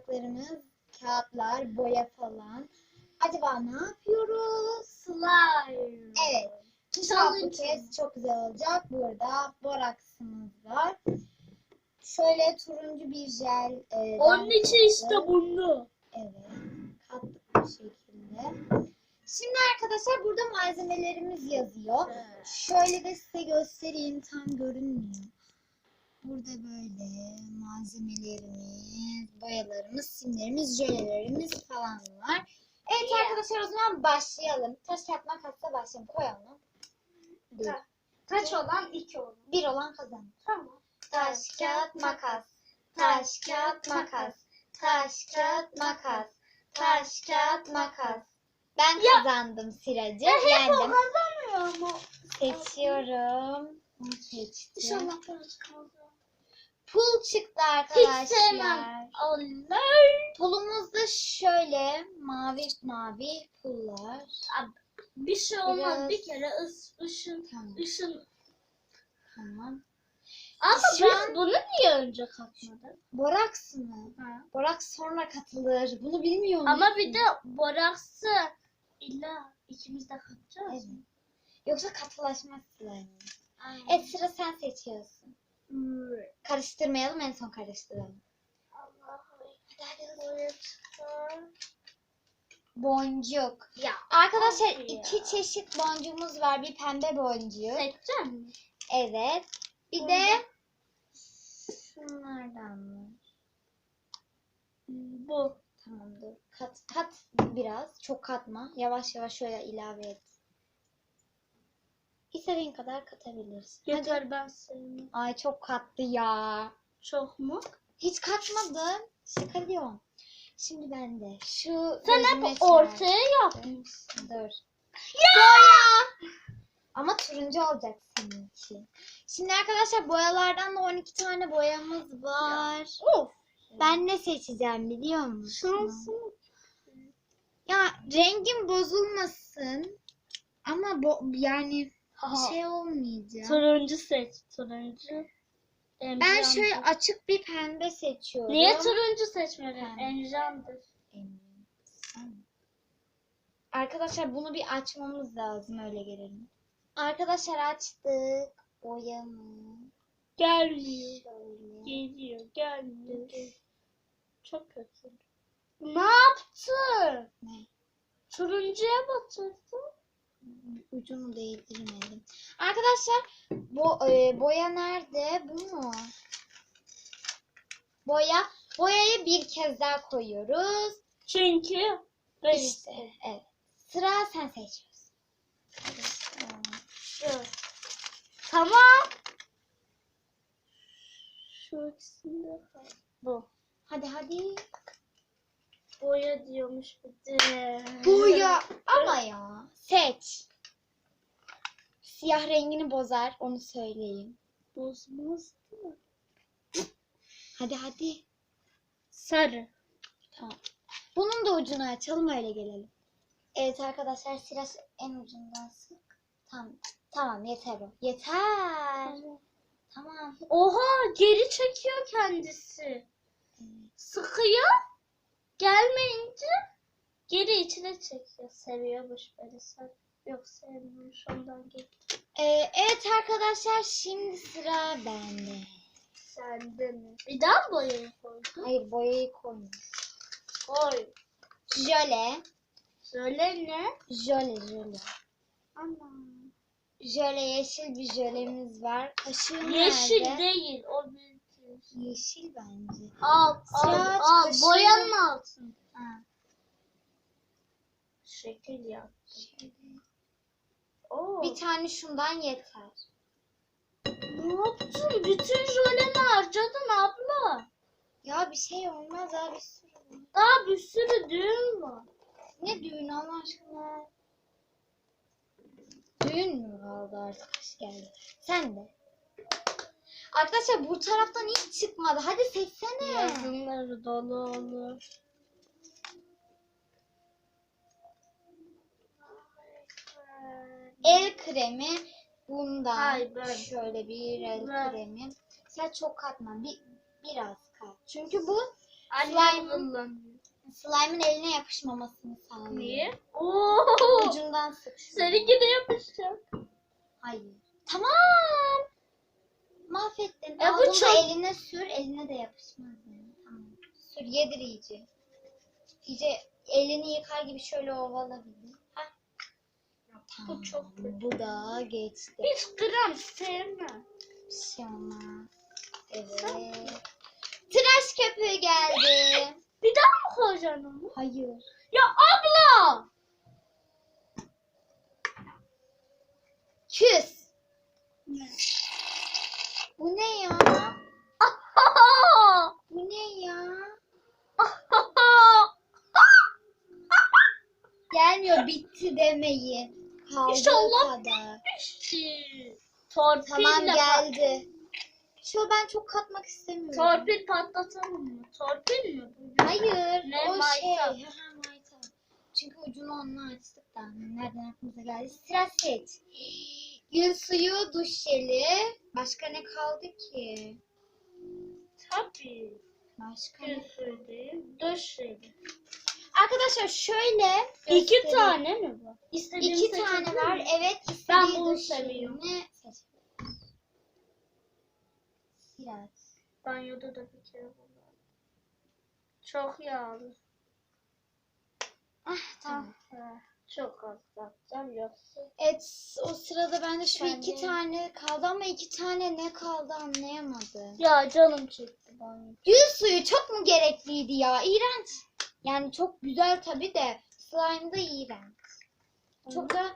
tabaklarımız, kağıtlar, boya falan. Acaba ne yapıyoruz? Slime. Evet. İnşallah bu kez çok güzel olacak. Burada boraksımız var. Şöyle turuncu bir jel. E, Onun için işte bunu. Evet. Kattık bu şekilde. Şimdi arkadaşlar burada malzemelerimiz yazıyor. Şöyle de size göstereyim. Tam görünmüyor. Burada böyle malzemelerimiz, boyalarımız, simlerimiz, jölelerimiz falan var. Evet arkadaşlar o zaman başlayalım. Taş kağıt makasla başlayalım. Koy onu. Dur. Ta- Kaç olan iki olan. Bir olan kazanır. Tamam. Taş, kağıt, makas. Taş, kağıt, makas. Taş, kağıt, makas. Taş, kağıt, makas. Ben Ya. kazandım Siracı. Ya hep o kazanmıyor mu? Seçiyorum. Seçtim. İnşallah parası kaldı. Pul çıktı Hiç arkadaşlar. sevmem. Allah. Pulumuzda şöyle mavi mavi pullar. Bir şey olmaz. Biraz- Bir kere ıs, ışın, Tamam. ışın. Tamam. Ama Şu biz an- bunu niye önce katmadın? Boraks mı? Ha. Boraks sonra katılır. Bunu bilmiyor musun? Ama bir de boraksı illa ikimiz de katacağız. Evet. Yoksa katılaşmaz slime. Aynen. Evet sıra sen seçiyorsun. Hmm. Karıştırmayalım en son karıştıralım. Boncuk. Ya. Arkadaşlar ya. iki çeşit boncuğumuz var. Bir pembe boncuk. Seçecek misin? Evet. Bir Hı. de şunlardan mı? Bu. Tamam dur. Kat, kat biraz. Çok katma. Yavaş yavaş şöyle ilave et. İstediğin kadar katabilirsin. Hadi. Yeter ben sevmem. Ay çok kattı ya. Çok mu? Hiç katmadım. Şaka diyorum. Şimdi ben de şu Sen hep ortaya yapmışsın. Dur. Boya! Ama turuncu olacak senin için. Şimdi arkadaşlar boyalardan da 12 tane boyamız var. Of. Ben ne seçeceğim biliyor musun? Şansım. Ya rengim bozulmasın. Ama bo- yani Şey olmayacak. Turuncu seç. Turuncu. Ben Emcandır. şöyle açık bir pembe seçiyorum. Niye turuncu seçmedin? Enjandır. Eminim. Sen- Arkadaşlar bunu bir açmamız lazım öyle gelelim. Arkadaşlar açtık. Boyamı. Gelmiyor. Şöyle. Geliyor. Gelmiyor. Çok kötü. Ne yaptın? Ne? Turuncuya batırdın. Ucunu değdirmedim. Arkadaşlar bu e, boya nerede? Bu mu? Boya. Boyayı bir kez daha koyuyoruz. Çünkü ben İşte evet. Sıra sen seçiyorsun. Şu. Tamam. Şu ikisinde. Bu. Hadi hadi. Boya diyormuş bir de. Boya ama ya. Seç. Siyah rengini bozar onu söyleyeyim. Bozmaz mi? Hadi hadi. Sarı. Tamam. Bunun da ucunu açalım öyle gelelim. Evet arkadaşlar sıra en ucundan sık. Tamam. Tamam yeter o. Yeter. Tamam. Oha geri çekiyor kendisi. Evet. Sıkıyor. Gelmeyince geri içine çekiyor. Seviyormuş beni sen. Yok sevmiyormuş ondan gitti. Ee, evet arkadaşlar şimdi sıra bende. Sende mi? Bir daha mı boyayı koydun? Hayır boyayı koymuş. Koy. Jöle. Söyle ne? Jöle jöle. Ana. Jöle yeşil bir jölemiz var. Kaşığım Yeşil nerede? değil. O bir Yeşil bence. Al, al, Sıra al. kaşığı. Boyanın altın. Ha. Şekil yap. Oo. Bir tane şundan yeter. Ne yaptın? Bütün jöleni harcadın abla. Ya bir şey olmaz abi. Daha bir sürü düğün var. Ne düğün Allah aşkına? Düğün mü kaldı artık? Kış geldi. Sen de. Arkadaşlar bu taraftan hiç çıkmadı. Hadi seçsene. Yazınları dolu olur. El kremi bundan Hayır, şöyle bir el Ben- kremi. Sen çok katma. Bir, biraz kat. Çünkü bu Annem Slime- kullanıyor. Slime'ın eline yapışmamasını sağlıyor. Niye? Oo. Ucundan sık. Seninki de yapışacak. Hayır. Tamam. Mahvettin. E, Al bu bunu çok- eline sür. Eline de yapışmaz yani. Tamam. Sür yedir iyice. İyice elini yıkar gibi şöyle ovala bir. Tamam. Bu çok. Bu da geçti. Hiç gram sevmem. Bir şey olmaz. Evet. Tıraş köpüğü geldi. Bir daha mı koyacaksın onu? Hayır. Ya abla! Küs. Ne? Bu ne ya? Bu ne ya? Gelmiyor bitti demeyin. Kaldığı İnşallah kadar. Torpille Tamam geldi. Şu ben çok katmak istemiyorum. Torpil patlatalım mı? Torpil mi? Hayır. Ne, o maytap. şey. Ha, maytap. Çünkü ucunu onunla açtık da. Nereden aklımıza geldi? Sıra seç. Gül suyu, duş jeli. Başka ne kaldı ki? Tabii. Başka ne? Bir söyleyeyim. Döşelim. Arkadaşlar şöyle İki göstereyim. tane mi var? İstediğini İki tane seçebilir var. Evet. Ben istediği bunu duş seviyorum. jelini seç. Biraz. Banyoda da bir kere kullandım. Çok yağlı. Ah tamam. Ah, Çok az yapacağım yoksa. Evet o sırada bende şu Ben iki de- tane kaldı ama iki tane ne kaldı anlayamadım. Ya canım çekti banyo. Gül suyu çok mu gerekliydi ya? İğrenç. Yani çok güzel tabi de slime da iğrenç. Çok da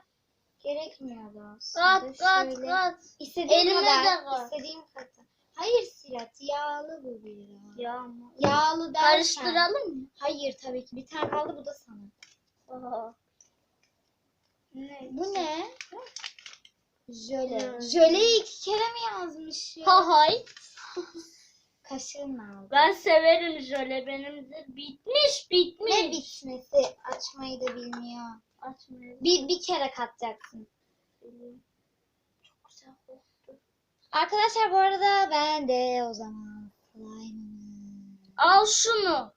gerekmiyordu aslında. Kat kat Şöyle. kat. İstediğim Elime kadar. de kat. istediğim kadar. Hayır Sirat yağlı bu biraz. Ya ama. Yağlı derken. Karıştıralım mı? Hayır tabii ki. Bir tane kaldı bu da sana. Aha. Ne? Bu ne? Jöle. Jöleyi iki kere mi yazmış ya? Ha hay. Kaşığınla aldım. Ben severim jöle benimdir. Bitmiş bitmiş. Ne bitmesi? Açmayı da bilmiyor. Açmayalım. Bir, bir kere katacaksın. Çok güzel koktu. Arkadaşlar bu arada ben de o zaman slime'ımı Al şunu.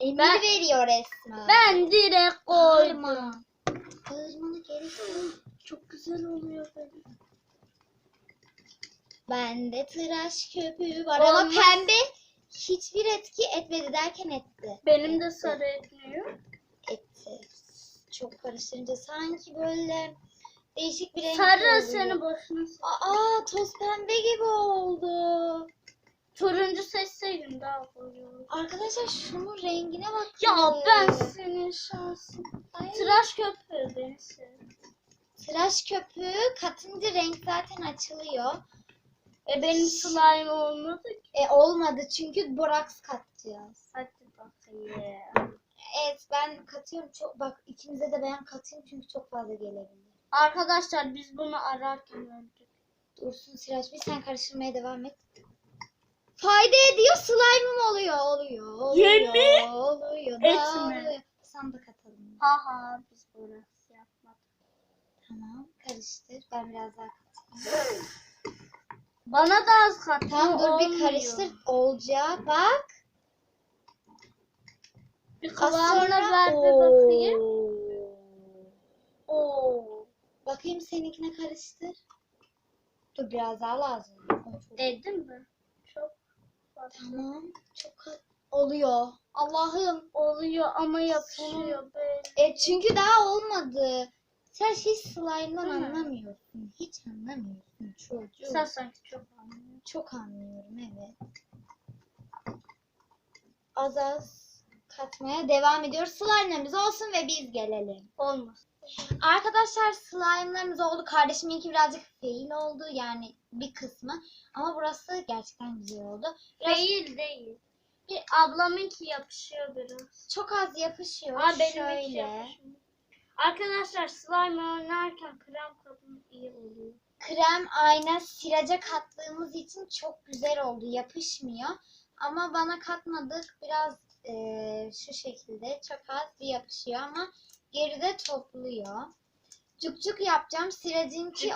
Emir Ben- veriyor resmen. Ben direkt koydum. Bağırma. Bağırmana gerek yok. Çok güzel oluyor benim. Bende tıraş köpüğü var ama Olmaz. pembe hiçbir etki etmedi derken etti. Benim de sarı etmiyor. Etti. Çok karıştırınca sanki böyle değişik bir renk Sarı seni boşuna Aa toz pembe gibi oldu. Turuncu seçseydim daha olurdu. Arkadaşlar şunun rengine bakın. Ya ben senin şansın. Ay. Tıraş köpüğü beni sev. Tıraş köpüğü katınca renk zaten açılıyor. E benim slime olmadı ki. E olmadı çünkü boraks katacağız. Hadi bakayım. Evet ben katıyorum çok bak ikimize de ben katayım çünkü çok fazla gelebilir. Arkadaşlar biz bunu ararken öldük. Dursun Siraç bir sen karıştırmaya devam et. Fayda ediyor slime'ım oluyor oluyor oluyor Yemin oluyor etme. dağılıyor. Sen de katalım. Haha biz boraks yapmadık. Tamam karıştır ben biraz daha katayım. Bana da az kat. Tamam dur bir karıştır olacak bak. Bir kıvamına sonra- ver bir bakayım. Oo. Bakayım seninkine karıştır. Dur biraz daha lazım. Dedim mi? Tamam. Çok oluyor. Allah'ım. Oluyor ama yapışıyor böyle. E çünkü daha olmadı. Sen hiç slime'dan anlamıyorsun. Hiç anlamıyorsun çocuğum. Sen sanki çok anlıyorsun. Çok anlıyorum evet. Az az katmaya devam ediyoruz. Slime'larımız olsun ve biz gelelim. Olmaz. Arkadaşlar slime'larımız oldu. Kardeşiminki birazcık fail oldu. Yani bir kısmı. Ama burası gerçekten güzel oldu. Biraz Değil değil. Bir ablamınki yapışıyor biraz. çok az yapışıyor. Aa Şöyle. Arkadaşlar slime oynarken krem kabım iyi oluyor. Krem ayna siraca kattığımız için çok güzel oldu. Yapışmıyor. Ama bana katmadık. Biraz eee, şu şekilde çok az bir yapışıyor ama geride topluyor. Cuk cuk yapacağım. Siracınki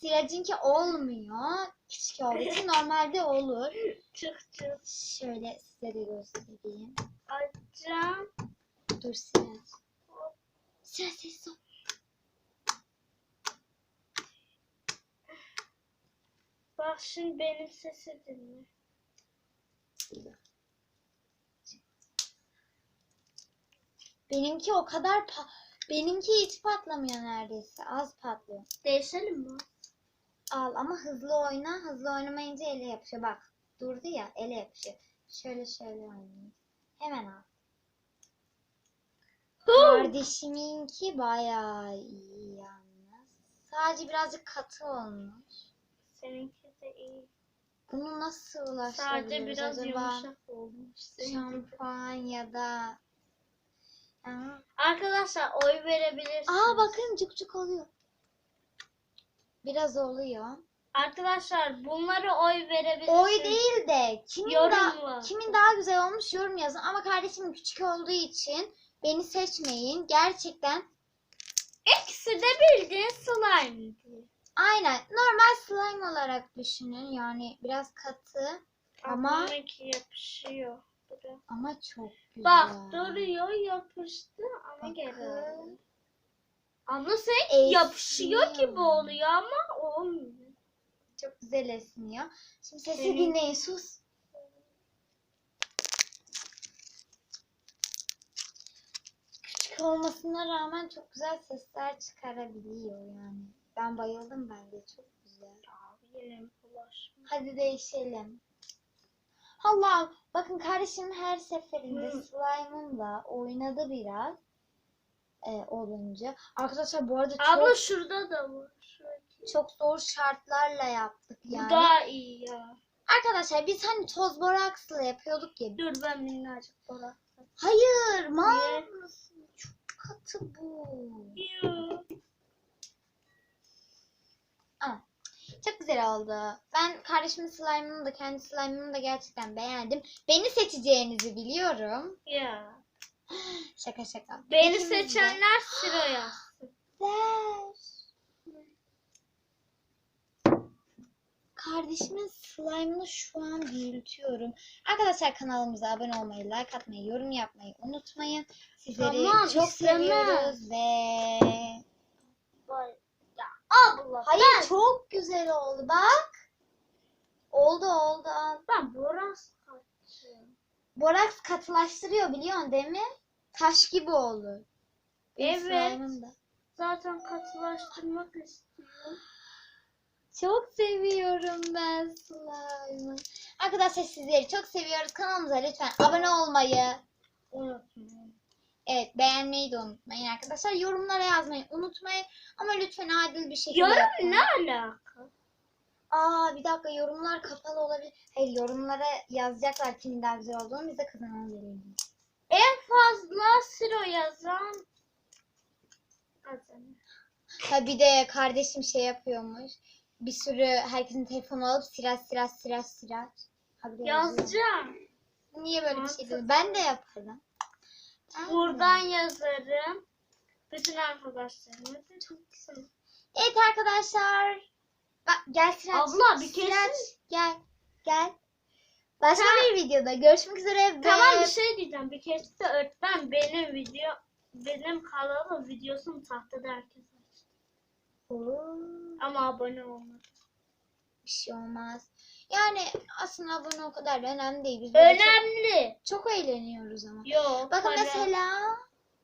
Siracınki olmuyor. Küçük olduğu için normalde olur. Çık çık. Şöyle size de göstereyim. Açacağım. Dur Sirac. Sirac sessiz ol. Bak şimdi benim sesi dinle. Benimki o kadar pa- benimki hiç patlamıyor neredeyse. Az patlıyor. Değişelim mi? Al ama hızlı oyna. Hızlı oynamayınca ele yapışıyor. Bak durdu ya ele yapışıyor. Şöyle şöyle oynayayım. Hemen al. Kardeşiminki bayağı iyi yalnız. Sadece birazcık katı olmuş. Seninki de iyi. Bunu nasıl Sadece ulaştırabiliriz biraz acaba? yumuşak olmuş. Seninki de. Şampanyada. Arkadaşlar oy verebilirsiniz. Aa bakın cuk cuk oluyor. Biraz oluyor. Arkadaşlar bunları oy verebilirsiniz. Oy değil de kimin Yorum daha, var. kimin daha güzel olmuş yorum yazın. Ama kardeşim küçük olduğu için beni seçmeyin. Gerçekten İkisi de bildiğin slime aynen normal slime olarak düşünün. Yani biraz katı Ama- Bununki yapışıyor. Buraya. ama çok güzel. Bak duruyor yapıştı ama geri Bakın. Ama sen Esniyor. yapışıyor gibi oluyor ama olmuyor. Çok güzel esniyor. Şimdi sesi Senin- dinleyin sus. Küçük olmasına rağmen çok güzel sesler çıkarabiliyor yani. Ben bayıldım bence çok güzel. Abi mi bulaşma? Hadi değişelim. Allah bakın kardeşim her seferinde slime'ımla oynadı biraz e, olunca. Arkadaşlar bu arada çok Abla şurada da var. Şuradaki. çok zor şartlarla yaptık Bu yani. daha iyi ya. Arkadaşlar biz hani toz boraksla yapıyorduk ya. Dur ben minnacık bırak. Hayır, mal Niye? mısın? Çok katı bu. Yoo. Aa, çok güzel oldu. Ben kardeşimin slime'ını da kendi slime'ımı da gerçekten beğendim. Beni seçeceğinizi biliyorum. Ya. Şaka şaka. Beni İkimiz de- seçenler sıraya. Ver. Kardeşimin slime'ını şu an büyütüyorum. Arkadaşlar kanalımıza abone olmayı, like atmayı, yorum yapmayı unutmayın. Sizleri Tamam, çok istemem. seviyoruz ve... Vay. Ya abla Hayır ben, çok güzel oldu bak. Oldu oldu. ben Boras kaçtım. Boraks katılaştırıyor biliyorsun değil mi? Taş gibi. Benim Evet. da. Zaten katılaştırmak istiyorum. Çok seviyorum ben slime'ı. Arkadaşlar sizleri çok seviyoruz. Kanalımıza lütfen abone olmayı, Unutmayın. Evet beğenmeyi de unutmayın arkadaşlar. Yorumlara yazmayı unutmayın. Ama lütfen adil bir şekilde Yorum yapın. ne alaka? Aa bir dakika yorumlar kapalı olabilir. Hayır yorumlara yazacaklar kimin daha güzel olduğunu biz de kazananı verelim. En fazla siro yazan kazanır. Ha bir de kardeşim şey yapıyormuş. Bir sürü herkesin telefonu alıp siraç siraç siraç. Habire yazıyor. Yazacağım. Niye böyle bir şey diyorsun? Ben de yaparım. Buradan yazarım. Bütün arkadaşlarıma çok güzel. Evet arkadaşlar. Bak gel Siraç. Abla, bir kesin- Siraç, gel. Gel. Başka Tamam. bir videoda görüşmek üzere. Tamam bir şey diyeceğim. Bir kez de öğretmen benim video benim kanalım videosunu tahtada herkes açtı. Oo, Ama abone olmadı. bir şey olmaz. Yani aslında abone o kadar da önemli değil. Biz Önemli. Çok, çok eğleniyoruz ama. Yok. Bakın para, mesela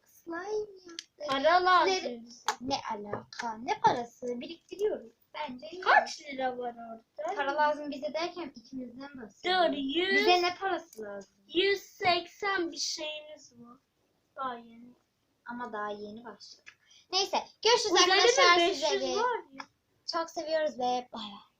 slime yaptık. para lazım. Ne alaka? Ne parası? Biriktiriyoruz. Bence iyi. Kaç lira var orada? Para lazım bize derken ikimizden Dur bahsediyoruz. 100, Bize ne parası lazım? 180 bir şeyimiz var. Daha yeni. Ama daha yeni başladık. Neyse görüşürüz Üzerinde arkadaşlar 500 sizleri. var ya. Çok seviyoruz ve bay bay.